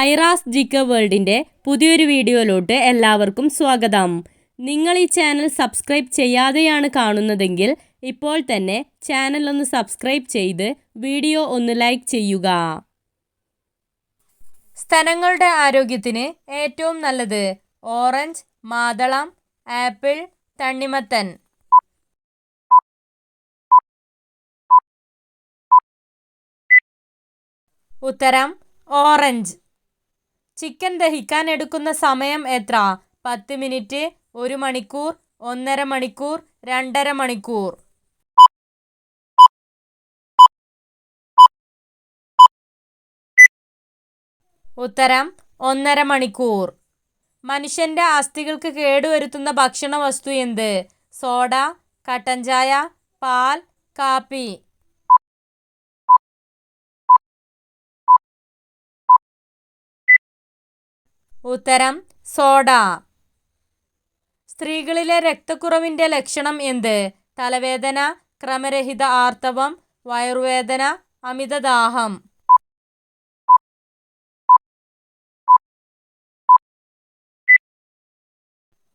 ഐറാസ് ജിക്ക വേൾഡിന്റെ പുതിയൊരു വീഡിയോയിലോട്ട് എല്ലാവർക്കും സ്വാഗതം. നിങ്ങൾ ഈ ചാനൽ സബ്സ്ക്രൈബ് ചെയ്യാതെയാണ് കാണുന്നതെങ്കിൽ ഇപ്പോൾ തന്നെ ചാനൽ ഒന്ന് സബ്സ്ക്രൈബ് ചെയ്ത് വീഡിയോ ഒന്ന് ലൈക്ക് ചെയ്യുക. സ്ഥലങ്ങളുടെ ആരോഗ്യത്തിന് ഏറ്റവും നല്ലത് ഓറഞ്ച് മാതളം ആപ്പിൾ തണ്ണിമത്തൻ. ഉത്തരം ഓറഞ്ച്. ചിക്കൻ ദഹിക്കാൻ എടുക്കുന്ന സമയം എത്ര? പത്ത് മിനിറ്റ് ഒരു മണിക്കൂർ ഒന്നര മണിക്കൂർ രണ്ടര മണിക്കൂർ. ഉത്തരം ഒന്നര മണിക്കൂർ. മനുഷ്യന്റെ അസ്ഥികൾക്ക് കേടുവരുത്തുന്ന ഭക്ഷണ വസ്തു എന്ത്? സോഡ കട്ടൻ ചായ പാൽ കാപ്പി. ഉത്തരം സോഡ. സ്ത്രീകളിലെ രക്തക്കുറവിന്റെ ലക്ഷണം എന്ത്? തലവേദന ക്രമരഹിത ആർത്തവം വയറുവേദന അമിതദാഹം.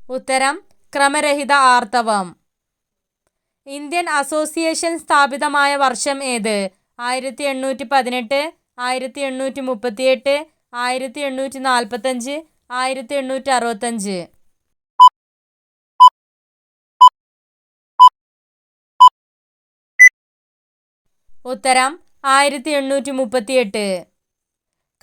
ഉത്തരം ക്രമരഹിത ആർത്തവം. ഇന്ത്യൻ അസോസിയേഷൻ സ്ഥാപിതമായ വർഷം ഏത്? ആയിരത്തി എണ്ണൂറ്റി പതിനെട്ട് ആയിരത്തി എണ്ണൂറ്റി മുപ്പത്തിയെട്ട് ആയിരത്തി എണ്ണൂറ്റി നാൽപ്പത്തഞ്ച് ആയിരത്തി എണ്ണൂറ്റി അറുപത്തഞ്ച് ഉത്തരം ആയിരത്തി എണ്ണൂറ്റി മുപ്പത്തിയെട്ട്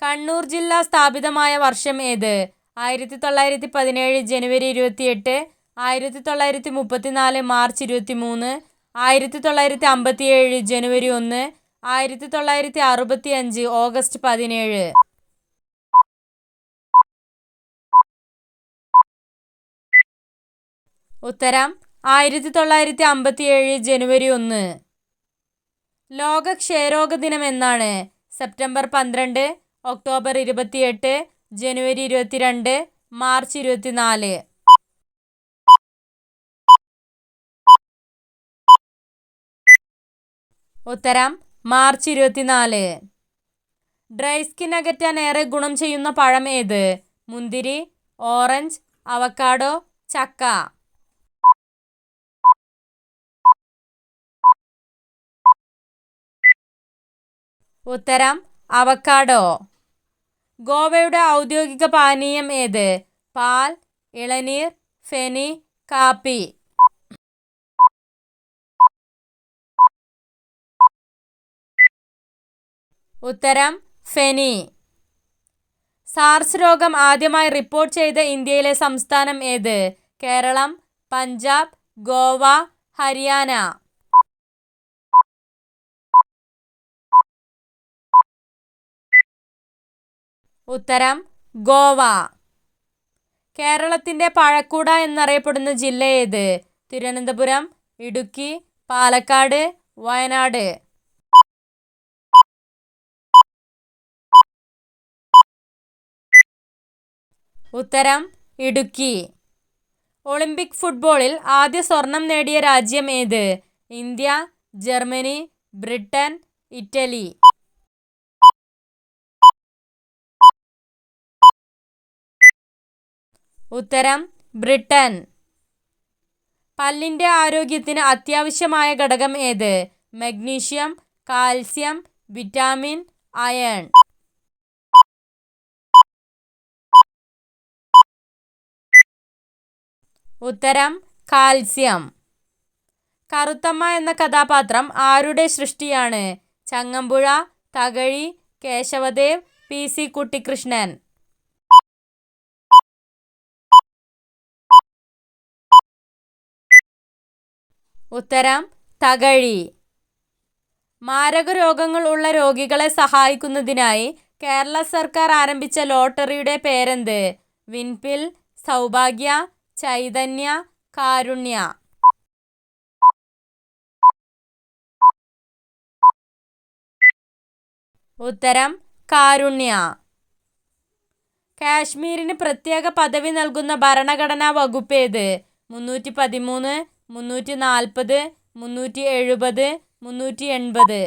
കണ്ണൂർ ജില്ല സ്ഥാപിതമായ വർഷം ഏത്? ആയിരത്തി തൊള്ളായിരത്തി പതിനേഴ് ജനുവരി ഇരുപത്തിയെട്ട് ആയിരത്തി തൊള്ളായിരത്തി മുപ്പത്തിനാല് മാർച്ച് ഇരുപത്തി മൂന്ന് ആയിരത്തി തൊള്ളായിരത്തി അമ്പത്തിയേഴ് ജനുവരി ഒന്ന് ആയിരത്തി തൊള്ളായിരത്തി അറുപത്തി അഞ്ച് ഓഗസ്റ്റ് പതിനേഴ്. ഉത്തരം ആയിരത്തി തൊള്ളായിരത്തി അമ്പത്തിയേഴ് ജനുവരി ഒന്ന്. ലോക ക്ഷയരോഗ ദിനം എന്നാണ് സെപ്റ്റംബർ പന്ത്രണ്ട് ഒക്ടോബർ ഇരുപത്തിയെട്ട് ജനുവരി ഇരുപത്തിരണ്ട് മാർച്ച് ഇരുപത്തിനാല്. ഉത്തരം മാർച്ച് ഇരുപത്തിനാല്. ഡ്രൈ സ്കിൻ അകറ്റാൻ ഏറെ ഗുണം ചെയ്യുന്ന പഴം ഏത് മുന്തിരി ഓറഞ്ച് അവക്കാഡോ ചക്ക. ഉത്തരം അവക്കാഡോ ഗോവയുടെ ഔദ്യോഗിക പാനീയം ഏത്? പാൽ ഇളനീർ ഫെനി കാപ്പി. ഉത്തരം ഫെനി. സാർസ് രോഗം ആദ്യമായി റിപ്പോർട്ട് ചെയ്ത ഇന്ത്യയിലെ സംസ്ഥാനം ഏത്? കേരളം പഞ്ചാബ് ഗോവ ഹരിയാന. ഉത്തരം ഗോവ. കേരളത്തിന്റെ പഴക്കൂട എന്നറിയപ്പെടുന്ന ജില്ല ഏത്? തിരുവനന്തപുരം ഇടുക്കി പാലക്കാട് വയനാട്. ഉത്തരം ഇടുക്കി. ഒളിമ്പിക് ഫുട്ബോളിൽ ആദ്യ സ്വർണം നേടിയ രാജ്യം ഏത്? India Germany Britain Italy. ഉത്തരം ബ്രിട്ടൻ. പല്ലിന്റെ ആരോഗ്യത്തിന് അത്യാവശ്യമായ ഘടകം ഏത്? Magnesium calcium vitamin iron. ഉത്തരം കാൽസ്യം. കറുത്തമ്മ എന്ന കഥാപാത്രം ആരുടെ സൃഷ്ടിയാണ്? ചങ്ങമ്പുഴ തകഴി കേശവദേവ് പി. സി. കുട്ടിക്കൃഷ്ണൻ ഉത്തരം തകഴി. മാരക രോഗങ്ങൾ ഉള്ള രോഗികളെ സഹായിക്കുന്നതിനായി കേരള സർക്കാർ ആരംഭിച്ച ലോട്ടറിയുടെ പേരെന്ത്? വിൻപിൽ സൗഭാഗ്യ ചൈതന്യ കാരുണ്യ. ഉത്തരം കാരുണ്യ. കാശ്മീരിന് പ്രത്യേക പദവി നൽകുന്ന ഭരണഘടനാ വകുപ്പ് ഏത്? മുന്നൂറ്റി പതിമൂന്ന് മുന്നൂറ്റി നാൽപ്പത് മുന്നൂറ്റി എഴുപത് മുന്നൂറ്റി എൺപത്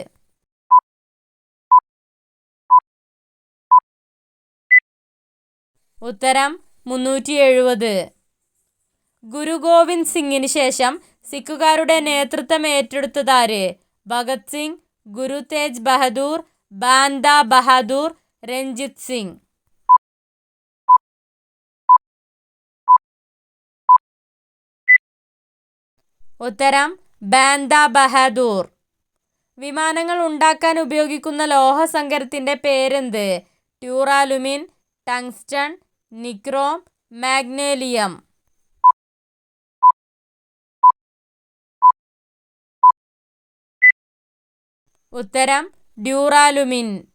ഉത്തരം മുന്നൂറ്റി എഴുപത് ഗുരു ഗോവിന്ദ് സിംഗിന് ശേഷം സിഖുകാരുടെ നേതൃത്വം ഏറ്റെടുത്തതാര്? ഭഗത് സിംഗ് ഗുരു തേജ് ബഹദൂർ ബാന്ദ ബഹദൂർ രഞ്ജിത് സിംഗ്. ഉത്തരം ബാന്ദ ബഹദൂർ. വിമാനങ്ങൾ ഉണ്ടാക്കാൻ ഉപയോഗിക്കുന്ന ലോഹസങ്കരത്തിന്റെ പേരെന്ത്? Duralumin tungsten nichrome magnalium. ഉത്തരം ഡ്യൂറാലുമിൻ.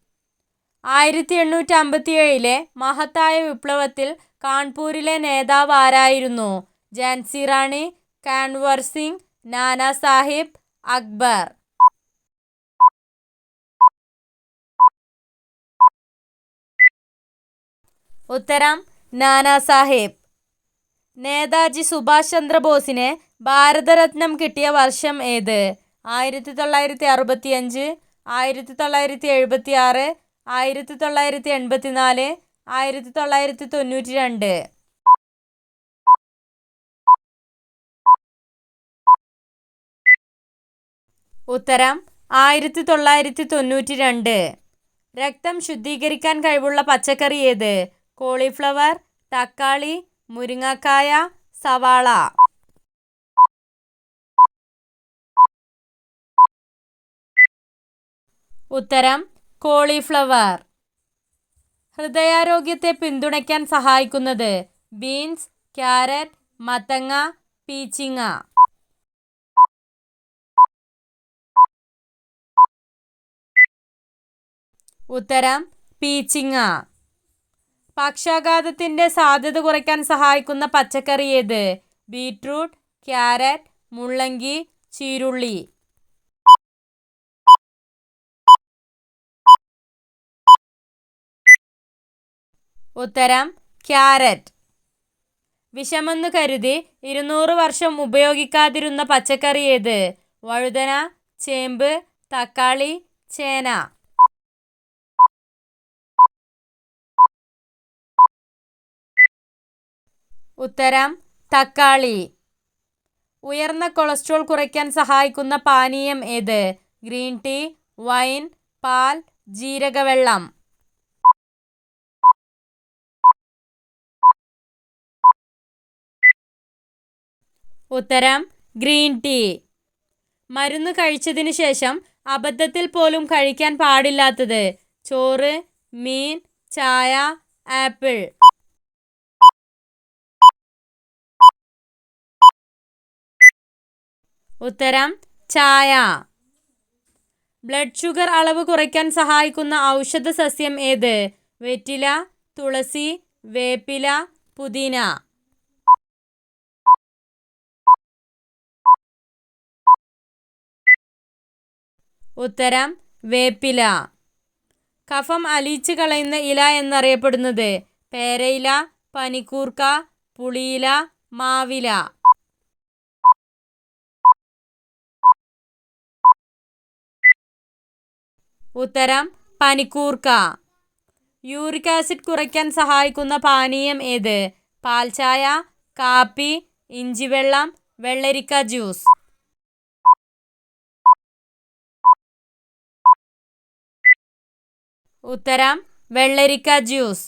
ആയിരത്തി എണ്ണൂറ്റി അമ്പത്തി ഏഴിലെ മഹത്തായ വിപ്ലവത്തിൽ കാൺപൂരിലെ നേതാവ് ആരായിരുന്നു? ഝാൻസി റാണി കാൻവർ സിംഗ് നാനാ സാഹിബ് അക്ബർ ഉത്തരം നാനാ സാഹിബ്. നേതാജി സുഭാഷ് ചന്ദ്രബോസിന് ഭാരതരത്നം കിട്ടിയ വർഷം ഏത്? ആയിരത്തി തൊള്ളായിരത്തി അറുപത്തി അഞ്ച് ആയിരത്തി തൊള്ളായിരത്തി എഴുപത്തി ആറ് ആയിരത്തി തൊള്ളായിരത്തി എൺപത്തി നാല് ആയിരത്തി തൊള്ളായിരത്തി തൊണ്ണൂറ്റി രണ്ട് ഉത്തരം ആയിരത്തി തൊള്ളായിരത്തി തൊണ്ണൂറ്റി രണ്ട് രക്തം ശുദ്ധീകരിക്കാൻ കഴിവുള്ള പച്ചക്കറി ഏത്? കോളിഫ്ലവർ തക്കാളി മുരിങ്ങക്കായ സവാള. ഉത്തരം കോളിഫ്ലവർ. ഹൃദയാരോഗ്യത്തെ പിന്തുണയ്ക്കാൻ സഹായിക്കുന്നത് ബീൻസ് ക്യാരറ്റ് മത്തങ്ങ പീച്ചിങ്ങ. ഉത്തരം പീച്ചിങ്ങ. പക്ഷാഘാതത്തിന്റെ സാധ്യത കുറയ്ക്കാൻ സഹായിക്കുന്ന പച്ചക്കറി ഏത്? ബീട്രൂട്ട് ക്യാരറ്റ് മുള്ളങ്കി ചീരുള്ളി. ഉത്തരം ക്യാരറ്റ്. വിഷമെന്ന് കരുതി ഇരുന്നൂറ് വർഷം ഉപയോഗിക്കാതിരുന്ന പച്ചക്കറി ഏത്? വഴുതന ചേമ്പ് തക്കാളി ചേന. ഉത്തരം തക്കാളി. ഉയർന്ന കൊളസ്ട്രോൾ കുറയ്ക്കാൻ സഹായിക്കുന്ന പാനീയം ഏത്? ഗ്രീൻ ടീ വൈൻ പാൽ ജീരകവെള്ളം. ഉത്തരം ഗ്രീൻ ടീ. മരുന്ന് കഴിച്ചതിന് ശേഷം അബദ്ധത്തിൽ പോലും കഴിക്കാൻ പാടില്ലാത്തത് ചോറ് മീൻ ചായ ആപ്പിൾ. ഉത്തരം ചായ. ബ്ലഡ് ഷുഗർ അളവ് കുറയ്ക്കാൻ സഹായിക്കുന്ന ഔഷധ സസ്യം ഏത്? വെറ്റില തുളസി വേപ്പില പുതിന. ഉത്തരം വേപ്പില. കഫം അലിയിച്ച് കളയുന്ന ഇല എന്നറിയപ്പെടുന്നത് പേരയില പനിക്കൂർക്ക പുളിയില മാവില. ഉത്തരം പനിക്കൂർക്ക. യൂറിക് ആസിഡ് കുറയ്ക്കാൻ സഹായിക്കുന്ന പാനീയം ഏത്? പാൽച്ചായ കാപ്പി ഇഞ്ചിവെള്ളം വെള്ളരിക്ക ജ്യൂസ്. ഉത്തരം വെള്ളരിക്ക ജ്യൂസ്.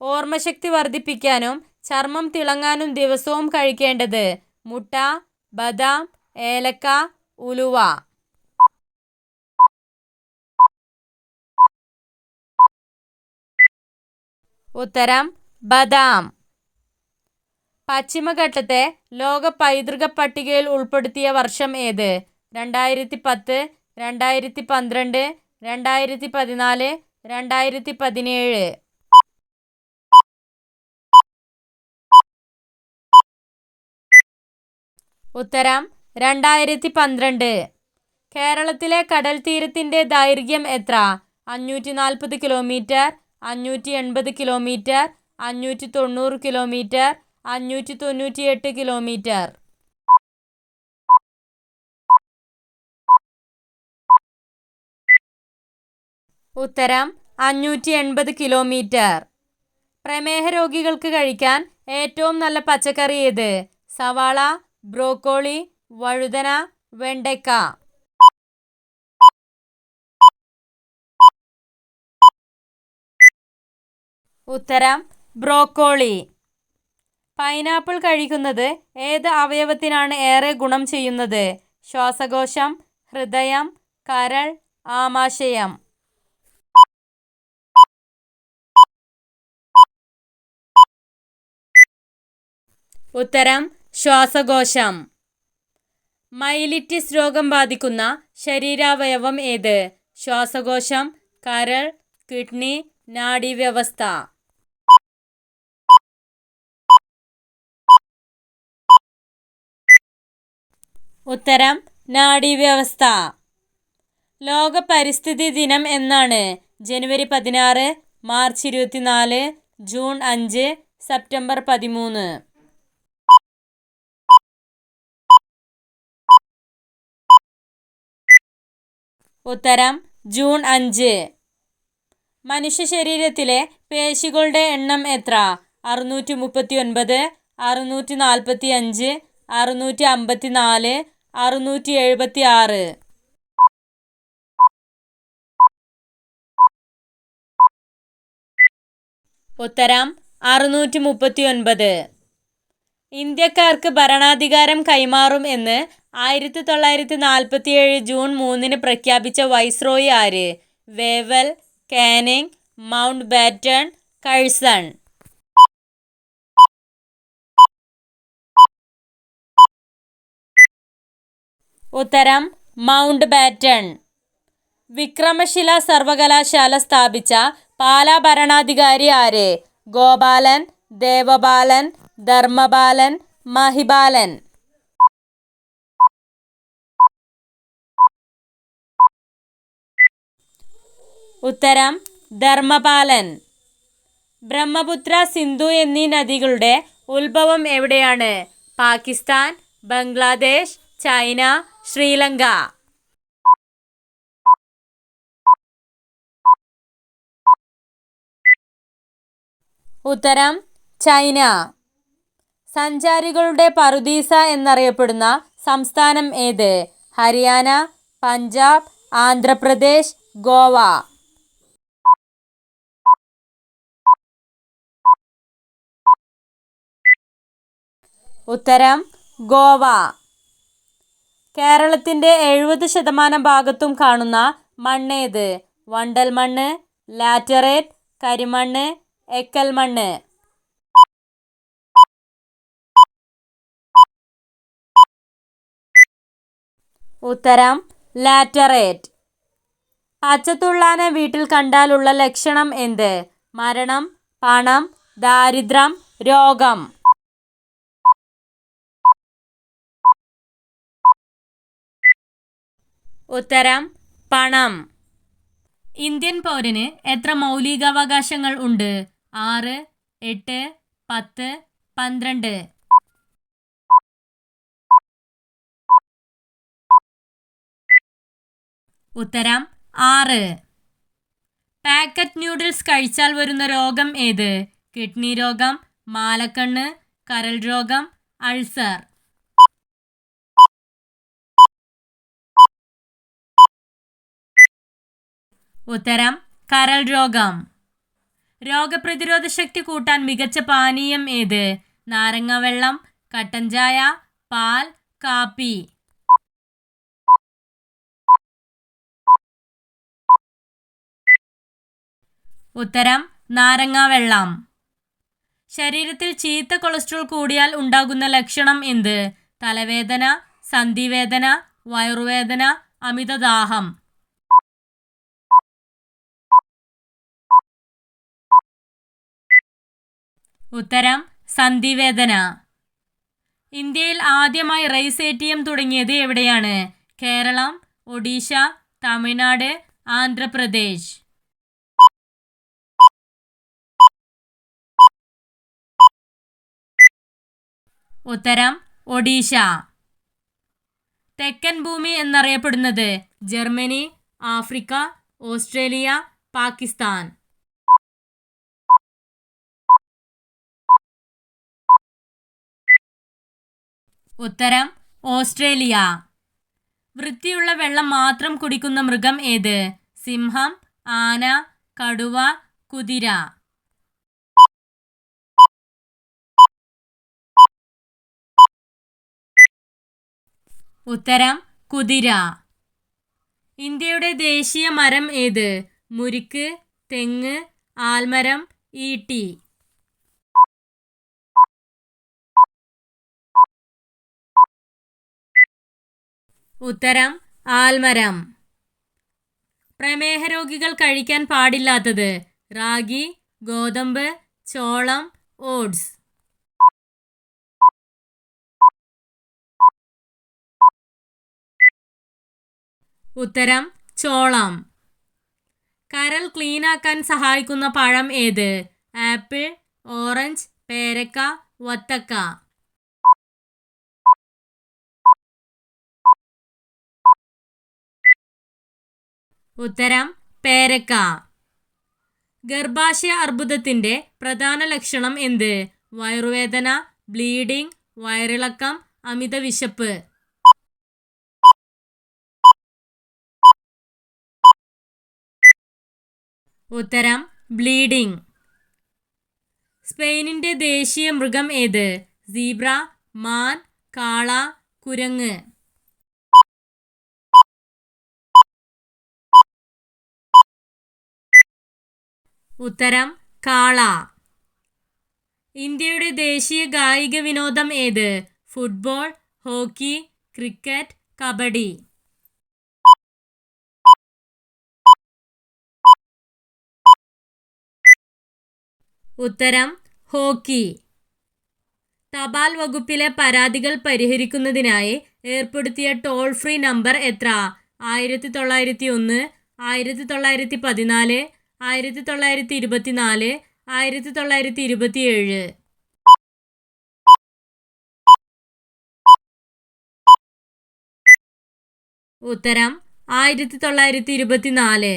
ഓർമ്മശക്തി വർദ്ധിപ്പിക്കാനും ചർമ്മം തിളങ്ങാനും ദിവസവും കഴിക്കേണ്ടത് മുട്ട ബദാം ഏലക്ക ഉലുവ. ഉത്തരം ബദാം. പശ്ചിമഘട്ടത്തെ ലോക പൈതൃക പട്ടികയിൽ ഉൾപ്പെടുത്തിയ വർഷം ഏത്? രണ്ടായിരത്തി പത്ത് രണ്ടായിരത്തി പന്ത്രണ്ട് രണ്ടായിരത്തി പതിനാല് രണ്ടായിരത്തി പതിനേഴ് ഉത്തരം രണ്ടായിരത്തി പന്ത്രണ്ട് കേരളത്തിലെ കടൽ തീരത്തിന്റെ ദൈർഘ്യം എത്ര? അഞ്ഞൂറ്റി നാൽപ്പത് കിലോമീറ്റർ അഞ്ഞൂറ്റി എൺപത് കിലോമീറ്റർ അഞ്ഞൂറ്റി തൊണ്ണൂറ് കിലോമീറ്റർ അഞ്ഞൂറ്റി തൊണ്ണൂറ്റിയെട്ട് കിലോമീറ്റർ. ഉത്തരം അഞ്ഞൂറ്റി എൺപത് കിലോമീറ്റർ. പ്രമേഹ രോഗികൾക്ക് കഴിക്കാൻ ഏറ്റവും നല്ല പച്ചക്കറി ഏത്? സവാള ബ്രോക്കോളി വഴുതന വെണ്ടയ്ക്ക. ഉത്തരം ബ്രോക്കോളി. പൈനാപ്പിൾ കഴിക്കുന്നത് ഏത് അവയവത്തിനാണ് ഏറെ ഗുണം ചെയ്യുന്നത്? ശ്വാസകോശം ഹൃദയം കരൾ ആമാശയം. ഉത്തരം ശ്വാസകോശം. മൈലിറ്റിസ് രോഗം ബാധിക്കുന്ന ശരീരാവയവം ഏത്? ശ്വാസകോശം കരൾ കിഡ്നി നാഡീവ്യവസ്ഥ. ഉത്തരം നാഡീവ്യവസ്ഥ. ലോക പരിസ്ഥിതി ദിനം എന്നാണ് ജനുവരി പതിനാറ് മാർച്ച് ഇരുപത്തിനാല് ജൂൺ അഞ്ച് സെപ്റ്റംബർ പതിമൂന്ന്. ഉത്തരം ജൂൺ അഞ്ച്. മനുഷ്യ ശരീരത്തിലെ പേശികളുടെ എണ്ണം എത്ര? അറുന്നൂറ്റി മുപ്പത്തി ഒൻപത് അറുന്നൂറ്റി നാൽപ്പത്തി അഞ്ച് അറുന്നൂറ്റി അമ്പത്തി നാല് അറുന്നൂറ്റി എഴുപത്തി ആറ് ഉത്തരം അറുന്നൂറ്റി മുപ്പത്തി ഒൻപത് ഇന്ത്യക്കാർക്ക് ഭരണാധികാരം കൈമാറും എന്ന് ആയിരത്തി തൊള്ളായിരത്തി നാൽപ്പത്തിയേഴ് ജൂൺ മൂന്നിന് പ്രഖ്യാപിച്ച വൈസ്രോയി ആര്? Wavell Canning Mountbatten Curzon. ഉത്തരം മൗണ്ട് ബാറ്റൺ. വിക്രമശില സർവകലാശാല സ്ഥാപിച്ച പാലാ ഭരണാധികാരി ആര്? ഗോപാലൻ ദേവപാലൻ ധർമ്മപാലൻ മഹിപാലൻ. ഉത്തരം ധർമ്മപാലൻ. ബ്രഹ്മപുത്ര സിന്ധു എന്നീ നദികളുടെ ഉത്ഭവം എവിടെയാണ്? പാകിസ്ഥാൻ ബംഗ്ലാദേശ് ചൈന ശ്രീലങ്ക. ഉത്തരം ചൈന. സഞ്ചാരികളുടെ പറുദീസ എന്നറിയപ്പെടുന്ന സംസ്ഥാനം ഏത്? ഹരിയാന പഞ്ചാബ് ആന്ധ്രാപ്രദേശ് ഗോവ. ഉത്തരം ഗോവ. കേരളത്തിന്റെ എഴുപത് ശതമാനം ഭാഗത്തും കാണുന്ന മണ്ണേത് വണ്ടൽ മണ്ണ് ലാറ്ററേറ്റ് കരിമണ്ണ് എക്കൽ മണ്ണ്. ഉത്തരം ലാറ്ററേറ്റ്. അച്ചത്തുള്ളാനെ വീട്ടിൽ കണ്ടാലുള്ള ലക്ഷണം എന്ത്? മരണം പണം ദാരിദ്ര്യം രോഗം. ഉത്തരം പണം. ഇന്ത്യൻ പൗരന് എത്ര മൗലികാവകാശങ്ങൾ ഉണ്ട്? ആറ് എട്ട് പത്ത് പന്ത്രണ്ട്. ഉത്തരം ആറ്. പാക്കറ്റ് ന്യൂഡിൽസ് കഴിച്ചാൽ വരുന്ന രോഗം ഏത്? കിഡ്നി രോഗം മാലക്കണ്ണ് കരൾ രോഗം അൾസർ. ഉത്തരം കരൾ രോഗം. രോഗപ്രതിരോധ ശക്തി കൂട്ടാൻ മികച്ച പാനീയം ഏത്? നാരങ്ങ വെള്ളം കട്ടൻ ചായ പാൽ കാപ്പി. ഉത്തരം നാരങ്ങ വെള്ളം. ശരീരത്തിൽ ചീത്ത കൊളസ്ട്രോൾ കൂടിയാൽ ഉണ്ടാകുന്ന ലക്ഷണം എന്ത്? തലവേദന സന്ധിവേദന വയറുവേദന അമിതദാഹം ഉത്തരം സന്ധിവേദന. ഇന്ത്യയിൽ ആദ്യമായി റൈസ് എ ടി എം തുടങ്ങിയത് എവിടെയാണ്? കേരളം ഒഡീഷ തമിഴ്നാട് ആന്ധ്രാപ്രദേശ്. ഉത്തരം ഒഡീഷ. തെക്കൻ ഭൂമി എന്നറിയപ്പെടുന്നത് ജർമ്മനി ആഫ്രിക്ക ഓസ്ട്രേലിയ പാകിസ്ഥാൻ. ഉത്തരം ഓസ്ട്രേലിയ. വൃത്തിയുള്ള വെള്ളം മാത്രം കുടിക്കുന്ന മൃഗം ഏത്? സിംഹം ആന കടുവ കുതിര. ഉത്തരം കുതിര. ഇന്ത്യയുടെ ദേശീയ മരം ഏത്? മുരിക്ക് തെങ്ങ് ആൽമരം ഈട്ടി. ഉത്തരം ആൽമരം. പ്രമേഹ രോഗികൾ കഴിക്കാൻ പാടില്ലാത്തത് റാഗി ഗോതമ്പ് ചോളം ഓട്സ്. ഉത്തരം ചോളം. കരൾ ക്ലീനാക്കാൻ സഹായിക്കുന്ന പഴം ഏത്? ആപ്പിൾ ഓറഞ്ച് പേരക്ക വത്തക്ക. ഉത്തരം പേരക്ക. ഗർഭാശയ അർബുദത്തിന്റെ പ്രധാന ലക്ഷണം എന്ത്? വയറുവേദന ബ്ലീഡിംഗ് വയറിളക്കം അമിത വിശപ്പ്. ഉത്തരം ബ്ലീഡിംഗ്. സ്പെയിനിന്റെ ദേശീയ മൃഗം ഏത്? സീബ്ര മാൻ കാള കുരങ്ങ്. ഉത്തരം കാള. ഇന്ത്യയുടെ ദേശീയ കായിക വിനോദം ഏത്? Football hockey cricket kabaddi. ഉത്തരം ഹോക്കി. തപാൽ വകുപ്പിലെ പരാതികൾ പരിഹരിക്കുന്നതിനായി ഏർപ്പെടുത്തിയ ടോൾ ഫ്രീ നമ്പർ എത്ര? ആയിരത്തി തൊള്ളായിരത്തി ഒന്ന് ആയിരത്തി തൊള്ളായിരത്തി പതിനാല് ആയിരത്തി തൊള്ളായിരത്തി ഇരുപത്തിനാല് ആയിരത്തി തൊള്ളായിരത്തി ഇരുപത്തിയേഴ് ഉത്തരം ആയിരത്തി തൊള്ളായിരത്തി ഇരുപത്തിനാല്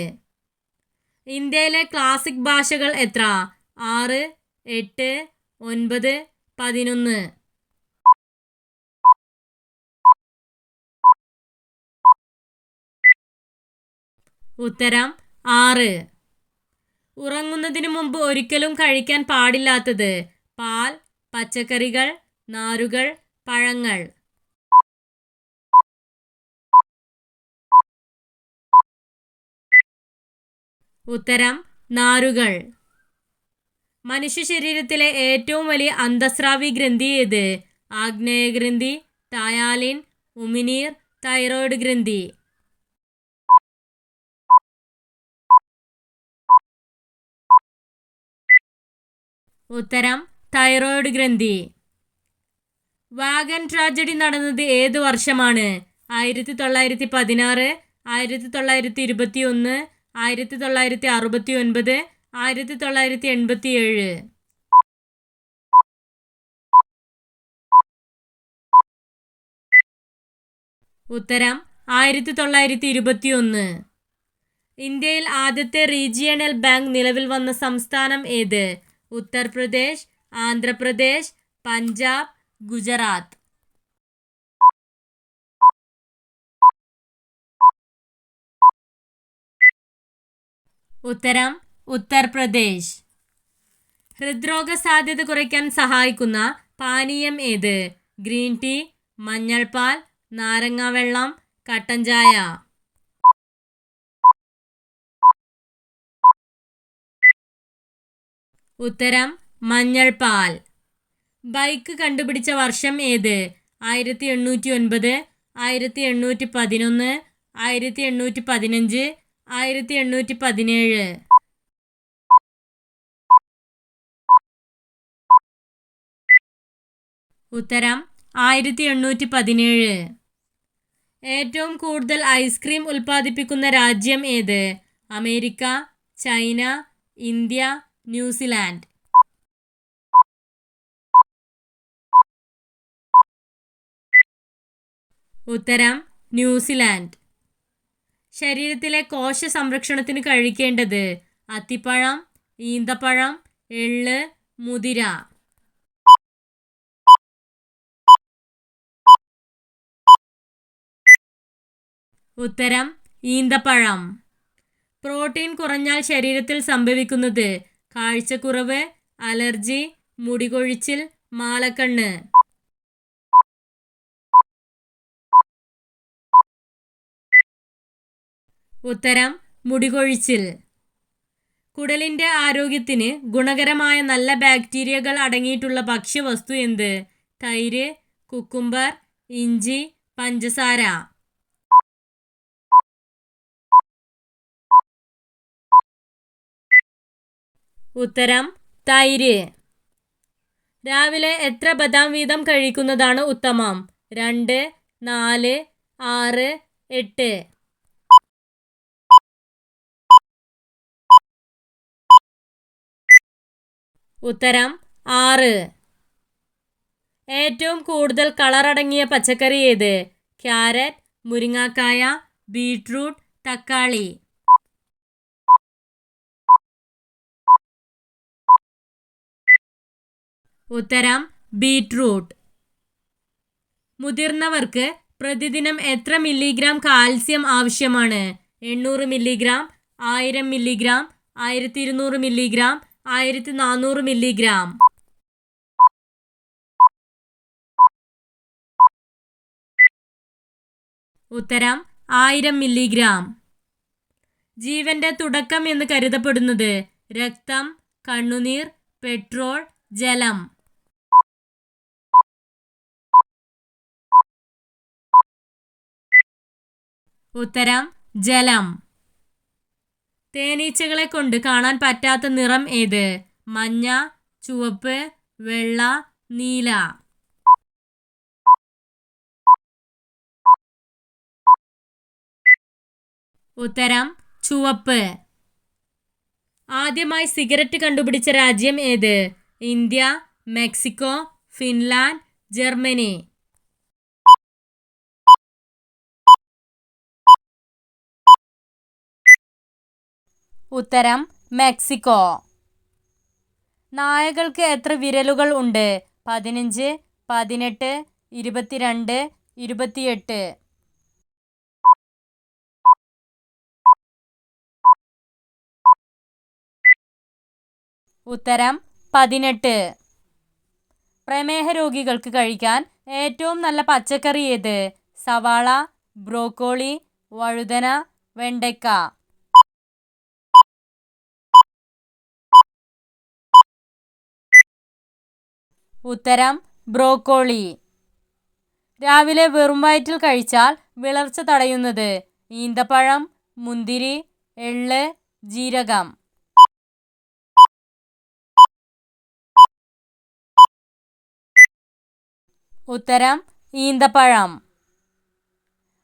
ഇന്ത്യയിലെ ക്ലാസിക് ഭാഷകൾ എത്ര? ആറ് എട്ട് ഒൻപത് പതിനൊന്ന്. ഉത്തരം ആറ്. ഉറങ്ങുന്നതിന് മുമ്പ് ഒരിക്കലും കഴിക്കാൻ പാടില്ലാത്തത്. പാൽ പച്ചക്കറികൾ നാരുകൾ പഴങ്ങൾ. ഉത്തരം നാരുകൾ. മനുഷ്യ ശരീരത്തിലെ ഏറ്റവും വലിയ അന്തസ്രാവി ഗ്രന്ഥി ഏത്? ആഗ്നേയ ഗ്രന്ഥി തായാലിൻ ഉമിനീർ തൈറോയ്ഡ് ഗ്രന്ഥി. ഉത്തരം തൈറോയിഡ് ഗ്രന്ഥി. വാഗൻ ട്രാജഡി നടന്നത് ഏത് വർഷമാണ്? ആയിരത്തി തൊള്ളായിരത്തി പതിനാറ് ആയിരത്തി തൊള്ളായിരത്തി ഇരുപത്തി ഒന്ന് ആയിരത്തി തൊള്ളായിരത്തി അറുപത്തി ഒൻപത് ആയിരത്തി തൊള്ളായിരത്തി എൺപത്തി ഏഴ് ഉത്തരം ആയിരത്തി തൊള്ളായിരത്തി ഇരുപത്തി ഒന്ന് ഇന്ത്യയിൽ ആദ്യത്തെ റീജിയണൽ ബാങ്ക് നിലവിൽ വന്ന സംസ്ഥാനം ഏത്? ഉത്തർപ്രദേശ് ആന്ധ്രാപ്രദേശ് പഞ്ചാബ് ഗുജറാത്ത്. ഉത്തരം ഉത്തർപ്രദേശ്. ഹൃദ്രോഗ സാധ്യത കുറയ്ക്കാൻ സഹായിക്കുന്ന പാനീയം ഏത്? ഗ്രീൻ ടീ മഞ്ഞൾപ്പാൽ നാരങ്ങാവെള്ളം കട്ടൻ ചായ. ഉത്തരം മഞ്ഞൾപാൽ. ബൈക്ക് കണ്ടുപിടിച്ച വർഷം ഏത്? ആയിരത്തി എണ്ണൂറ്റി ഒൻപത് ആയിരത്തി എണ്ണൂറ്റി പതിനൊന്ന് ആയിരത്തി എണ്ണൂറ്റി പതിനഞ്ച് ആയിരത്തി എണ്ണൂറ്റി പതിനേഴ് ഉത്തരം ആയിരത്തി എണ്ണൂറ്റി പതിനേഴ് ഏറ്റവും കൂടുതൽ ഐസ്ക്രീം ഉൽപ്പാദിപ്പിക്കുന്ന രാജ്യം ഏത്? America China India New Zealand. ഉത്തരം ന്യൂസിലാൻഡ്. ശരീരത്തിലെ കോശ സംരക്ഷണത്തിന് കഴിക്കേണ്ടത് അത്തിപ്പഴം ഈന്തപ്പഴം എൾ മുതിര. ഉത്തരം ഈന്തപ്പഴം. പ്രോട്ടീൻ കുറഞ്ഞാൽ ശരീരത്തിൽ സംഭവിക്കുന്നത് കാഴ്ചക്കുറവ് അലർജി മുടികൊഴിച്ചിൽ മാലക്കണ്ണ്. ഉത്തരം മുടികൊഴിച്ചിൽ. കുടലിന്റെ ആരോഗ്യത്തിന് ഗുണകരമായ നല്ല ബാക്ടീരിയകൾ അടങ്ങിയിട്ടുള്ള ഭക്ഷ്യവസ്തു എന്ത്? തൈര് കുക്കുംബർ ഇഞ്ചി പഞ്ചസാര. ഉത്തരം തൈര്. രാവിലെ എത്ര ബദാം വീതം കഴിക്കുന്നതാണ് ഉത്തമം? രണ്ട് നാല് ആറ് എട്ട്. ഉത്തരം ആറ്. ഏറ്റവും കൂടുതൽ കളറടങ്ങിയ പച്ചക്കറി ഏത്? ക്യാരറ്റ് മുരിങ്ങാക്കായ ബീട്രൂട്ട് തക്കാളി. ഉത്തരം ബീട്രൂട്ട്. മുതിർന്നവർക്ക് പ്രതിദിനം എത്ര മില്ലിഗ്രാം കാൽസ്യം ആവശ്യമാണ്? എണ്ണൂറ് മില്ലിഗ്രാം ആയിരം മില്ലിഗ്രാം ആയിരത്തി ഇരുന്നൂറ് മില്ലിഗ്രാം ആയിരത്തി നാനൂറ് മില്ലിഗ്രാം. ഉത്തരം ആയിരം മില്ലിഗ്രാം. ജീവന്റെ തുടക്കം എന്ന് കരുതപ്പെടുന്നത് രക്തം കണ്ണുനീർ പെട്രോൾ ജലം. ഉത്തരം ജലം. തേനീച്ചകളെ കൊണ്ട് കാണാൻ പറ്റാത്ത നിറം ഏത്? മഞ്ഞ ചുവപ്പ് വെള്ള നീല. ഉത്തരം ചുവപ്പ്. ആദ്യമായി സിഗരറ്റ് കണ്ടുപിടിച്ച രാജ്യം ഏത്? India Mexico Finland Germany. ഉത്തരം മെക്സിക്കോ. നായകൾക്ക് എത്ര വിരലുകൾ ഉണ്ട്? പതിനഞ്ച് പതിനെട്ട് ഇരുപത്തിരണ്ട് ഇരുപത്തിയെട്ട്. ഉത്തരം പതിനെട്ട്. പ്രമേഹ രോഗികൾക്ക് കഴിക്കാൻ ഏറ്റവും നല്ല പച്ചക്കറി ഏത്? സവാള ബ്രോക്കോളി വഴുതന വെണ്ടയ്ക്ക. ഉത്തരം ബ്രോക്കോളി. രാവിലെ വെറും വയറ്റിൽ കഴിച്ചാൽ വിളർച്ച തടയുന്നത് ഈന്തപ്പഴം മുന്തിരി എള്ള് ജീരകം. ഉത്തരം ഈന്തപ്പഴം.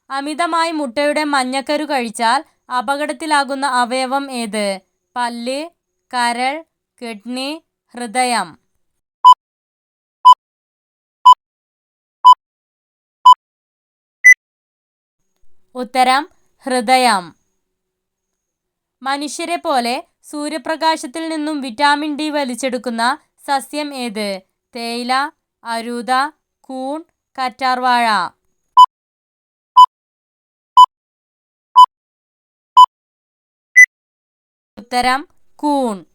അമിതമായി മുട്ടയുടെ മഞ്ഞക്കരു കഴിച്ചാൽ അപകടത്തിലാകുന്ന അവയവം ഏത്? പല്ല് കരൾ കിഡ്നി ഹൃദയം. ഉത്തരം ഹൃദയം. മനുഷ്യരെ പോലെ സൂര്യപ്രകാശത്തിൽ നിന്നും വിറ്റാമിൻ ഡി വലിച്ചെടുക്കുന്ന സസ്യം ഏത്? തേയില അരൂത കൂൺ കറ്റാർവാഴ. ഉത്തരം കൂൺ.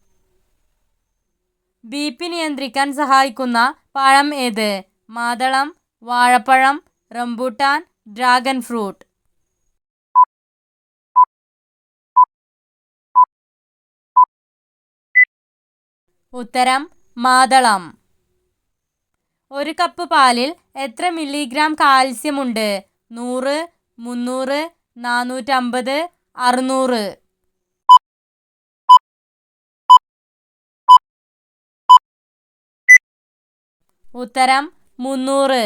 ബി പി നിയന്ത്രിക്കാൻ സഹായിക്കുന്ന പഴം ഏത്? മാതളം വാഴപ്പഴം റംബൂട്ടാൻ ഡ്രാഗൺ ഫ്രൂട്ട്. ഉത്തരം മാതളം. ഒരു കപ്പ് പാലിൽ എത്ര മില്ലിഗ്രാം കാൽസ്യം ഉണ്ട് നൂറ് മുന്നൂറ് നാനൂറ്റമ്പത് അറുന്നൂറ്. ഉത്തരം മുന്നൂറ്.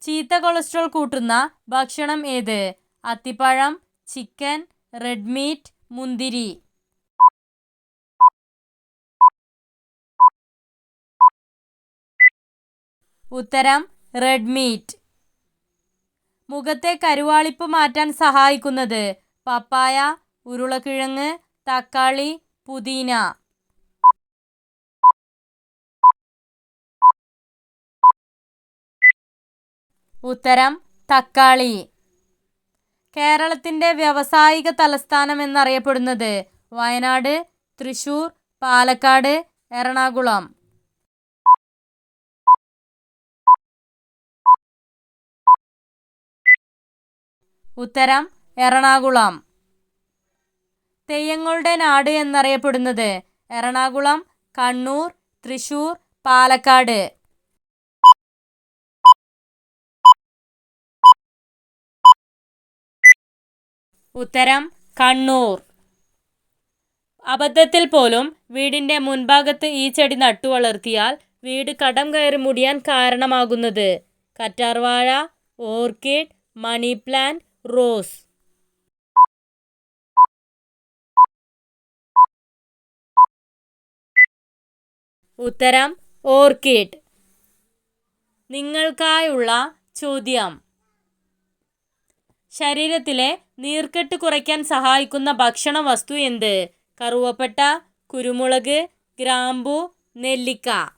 ചീത്ത കൊളസ്ട്രോൾ കൂട്ടുന്ന ഭക്ഷണം ഏത്? അത്തിപ്പഴം ചിക്കൻ റെഡ് മീറ്റ് മുന്തിരി. ഉത്തരം റെഡ് മീറ്റ് മുഖത്തെ കരുവാളിപ്പ് മാറ്റാൻ സഹായിക്കുന്നത് പപ്പായ ഉരുളക്കിഴങ്ങ് തക്കാളി പുതിന. ഉത്തരം തക്കാളി. കേരളത്തിന്റെ വ്യവസായിക തലസ്ഥാനം എന്നറിയപ്പെടുന്നത് വയനാട് തൃശൂർ പാലക്കാട് എറണാകുളം. ഉത്തരം എറണാകുളം. തെയ്യങ്ങളുടെ നാട് എന്നറിയപ്പെടുന്നത് എറണാകുളം കണ്ണൂർ തൃശൂർ പാലക്കാട്. ഉത്തരം കണ്ണൂർ. അബദ്ധത്തിൽ പോലും വീടിന്റെ മുൻഭാഗത്ത് ഈ ചെടി നട്ടു വളർത്തിയാൽ വീട് കടം കയറി മുടിയാൻ കാരണമാകുന്നത്. കറ്റാർവാഴ ഓർക്കിഡ് മണി പ്ലാന്റ് റോസ്. ഉത്തരം ഓർക്കിഡ്. നിങ്ങൾക്കായുള്ള ചോദ്യം. ശരീരത്തിലെ നീർക്കെട്ട് കുറയ്ക്കാൻ സഹായിക്കുന്ന ഭക്ഷണ വസ്തു എന്ത്? കറുവപ്പട്ട കുരുമുളക് ഗ്രാമ്പു നെല്ലിക്ക.